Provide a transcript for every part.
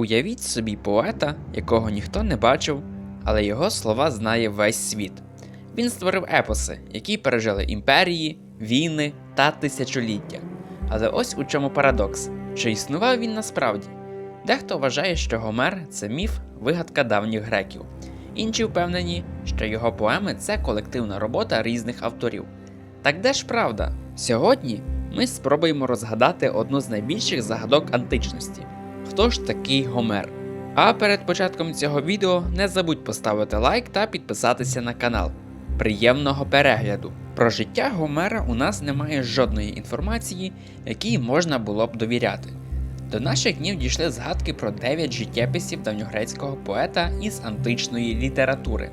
Уявіть собі поета, якого ніхто не бачив, але його слова знає весь світ. Він створив епоси, які пережили імперії, війни та тисячоліття. Але ось у чому парадокс: чи існував він насправді? Дехто вважає, що Гомер це міф, вигадка давніх греків. Інші впевнені, що його поеми це колективна робота різних авторів. Так де ж правда? Сьогодні ми спробуємо розгадати одну з найбільших загадок античності. Хто ж такий Гомер? А перед початком цього відео не забудь поставити лайк та підписатися на канал. Приємного перегляду! Про життя Гомера у нас немає жодної інформації, якій можна було б довіряти. До наших днів дійшли згадки про 9 життєписів давньогрецького поета із античної літератури.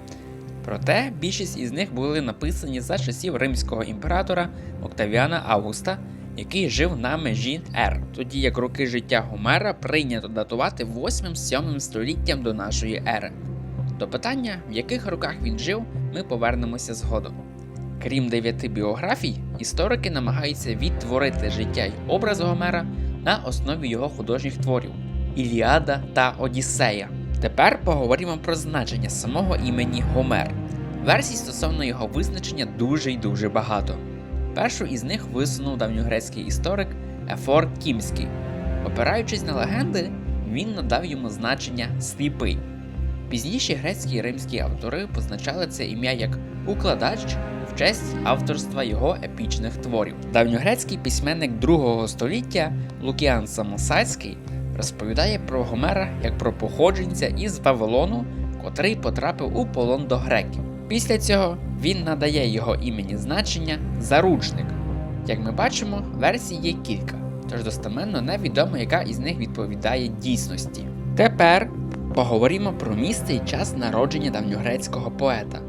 Проте більшість із них були написані за часів римського імператора Октавіана Августа, який жив на межі Р, тоді як роки життя Гомера прийнято датувати 8-7 століттям до нашої ери. До питання, в яких роках він жив, ми повернемося згодом. Крім дев'яти біографій, історики намагаються відтворити життя й образ Гомера на основі його художніх творів Іліада та Одіссея. Тепер поговоримо про значення самого імені Гомер. Версій стосовно його визначення дуже й дуже багато. Першу із них висунув давньогрецький історик Ефор Кімський. Опираючись на легенди, він надав йому значення сліпий. Пізніші грецькі і римські автори позначали це ім'я як укладач в честь авторства його епічних творів. Давньогрецький письменник другого століття Лукіан Самосадський розповідає про Гомера як про походженця із Вавилону, котрий потрапив у полон до греків. Після цього він надає його імені значення заручник. Як ми бачимо, версій є кілька, тож достеменно невідомо, яка із них відповідає дійсності. Тепер поговоримо про місце і час народження давньогрецького поета.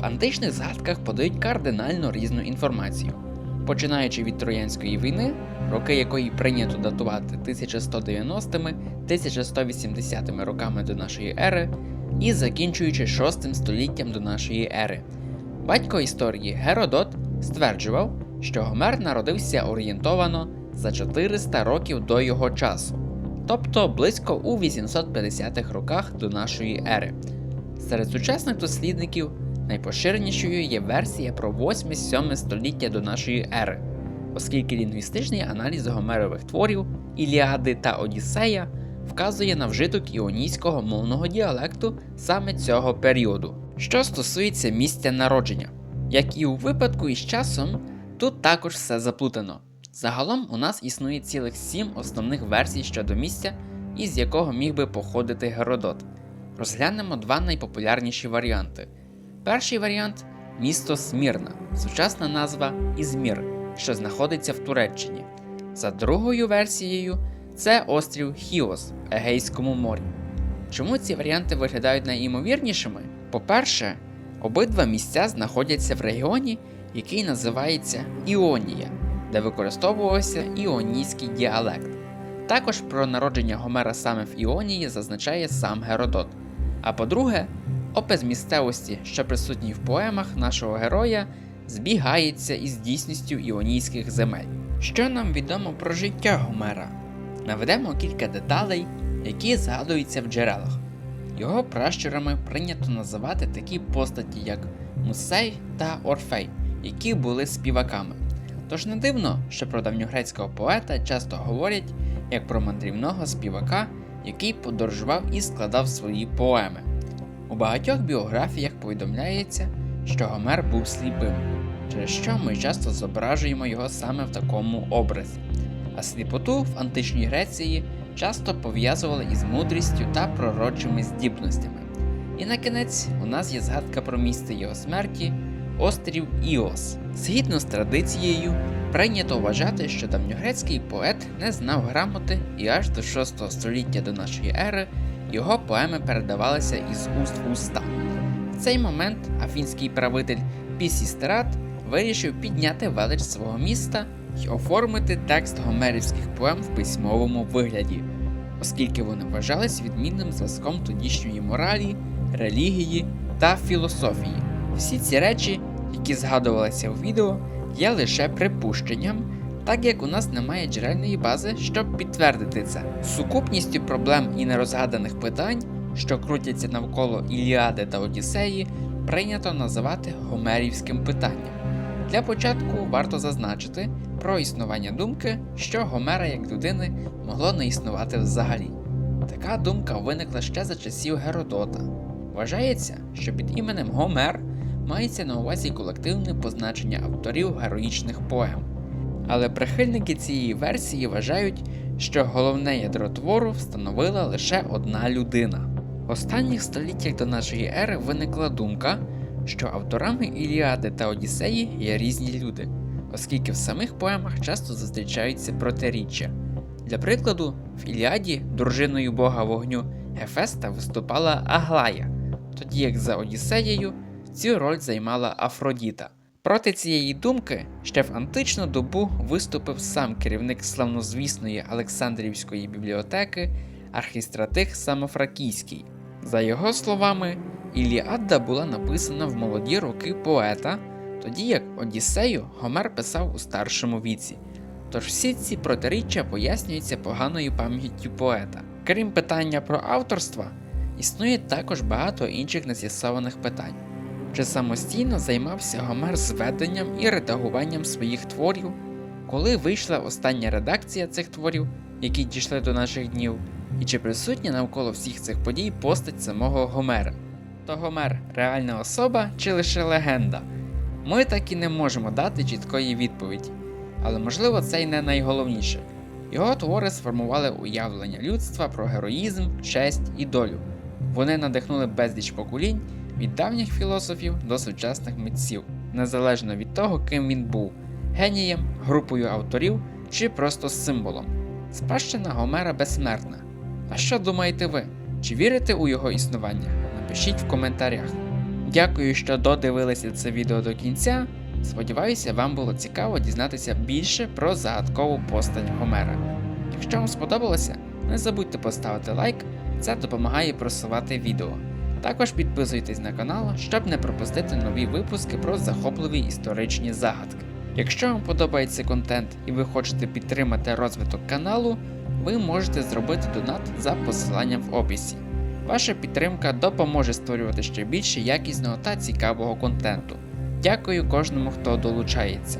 В античних згадках подають кардинально різну інформацію. Починаючи від Троянської війни, роки якої прийнято датувати 1190-ми 1180-ми роками до нашої ери, і закінчуючи 6 століттям до нашої ери. Батько історії Геродот стверджував, що Гомер народився орієнтовано за 400 років до його часу, тобто близько у 850-х роках до нашої ери. Серед сучасних дослідників найпоширенішою є версія про 8-7 століття до нашої ери, оскільки лінгвістичний аналіз гомерових творів Іліади та Одіссея вказує на вжиток іонійського мовного діалекту саме цього періоду. Що стосується місця народження, як і у випадку із часом, тут також все заплутано. Загалом у нас існує цілих сім основних версій щодо місця, із якого міг би походити Геродот. Розглянемо два найпопулярніші варіанти. Перший варіант місто Смірна, сучасна назва Ізмір, що знаходиться в Туреччині. За другою версією, це острів Хіос в Егейському морі. Чому ці варіанти виглядають найімовірнішими? По-перше, обидва місця знаходяться в регіоні, який називається Іонія, де використовувався іонійський діалект. Також про народження Гомера саме в Іонії зазначає сам Геродот. А по-друге, опис місцевості, що присутній в поемах нашого героя, збігається із дійсністю іонійських земель. Що нам відомо про життя Гомера? Наведемо кілька деталей, які згадуються в джерелах. Його пращурами прийнято називати такі постаті, як Мусей та Орфей, які були співаками. Тож не дивно, що про давньогрецького поета часто говорять як про мандрівного співака, який подорожував і складав свої поеми. У багатьох біографіях повідомляється, що Гомер був сліпим, через що ми часто зображуємо його саме в такому образі. А сліпоту в античній Греції часто пов'язували із мудрістю та пророчими здібностями. І на кінець у нас є згадка про місце його смерті острів Іос. Згідно з традицією, прийнято вважати, що давньогрецький поет не знав грамоти, і аж до 6 століття до нашої ери його поеми передавалися із уст в уста. В цей момент афінський правитель Пісістерат вирішив підняти велич свого міста й оформити текст гомерівських поем в письмовому вигляді, оскільки вони вважались відмінним зразком тодішньої моралі, релігії та філософії. Всі ці речі, які згадувалися в відео, є лише припущенням, так як у нас немає джерельної бази, щоб підтвердити це. Сукупністю проблем і нерозгаданих питань, що крутяться навколо Іліади та Одіссеї, прийнято називати гомерівським питанням. Для початку варто зазначити про існування думки, що Гомера як людини могло не існувати взагалі. Така думка виникла ще за часів Геродота. Вважається, що під іменем Гомер мається на увазі колективне позначення авторів героїчних поем. Але прихильники цієї версії вважають, що головне ядро твору встановила лише одна людина. В останніх століттях до нашої ери виникла думка, що авторами Іліади та Одіссеї є різні люди, оскільки в самих поемах часто зустрічаються протиріччя. Для прикладу, в Іліаді дружиною бога вогню Гефеста виступала Аглая, тоді як за Одіссеєю цю роль займала Афродіта. Проти цієї думки ще в античну добу виступив сам керівник славнозвісної Олександрівської бібліотеки архістратих Самофракійський. За його словами, Іліада була написана в молоді роки поета, тоді як Одіссею Гомер писав у старшому віці. Тож всі ці протиріччя пояснюються поганою пам'яттю поета. Крім питання про авторство, існує також багато інших нез'ясованих питань. Чи самостійно займався Гомер зведенням і редагуванням своїх творів, коли вийшла остання редакція цих творів, які дійшли до наших днів, і чи присутня навколо всіх цих подій постать самого Гомера? То Гомер реальна особа чи лише легенда? Ми так і не можемо дати чіткої відповіді, але можливо це й не найголовніше. Його твори сформували уявлення людства про героїзм, честь і долю. Вони надихнули безліч поколінь від давніх філософів до сучасних митців, незалежно від того, ким він був генієм, групою авторів чи просто символом. Спадщина Гомера безсмертна. А що думаєте ви? Чи вірите у його існування? Напишіть в коментарях. Дякую, що додивилися це відео до кінця. Сподіваюся, вам було цікаво дізнатися більше про загадкову постать Гомера. Якщо вам сподобалося, не забудьте поставити лайк, це допомагає просувати відео. Також підписуйтесь на канал, щоб не пропустити нові випуски про захопливі історичні загадки. Якщо вам подобається контент і ви хочете підтримати розвиток каналу, ви можете зробити донат за посиланням в описі. Ваша підтримка допоможе створювати ще більше якісного та цікавого контенту. Дякую кожному, хто долучається.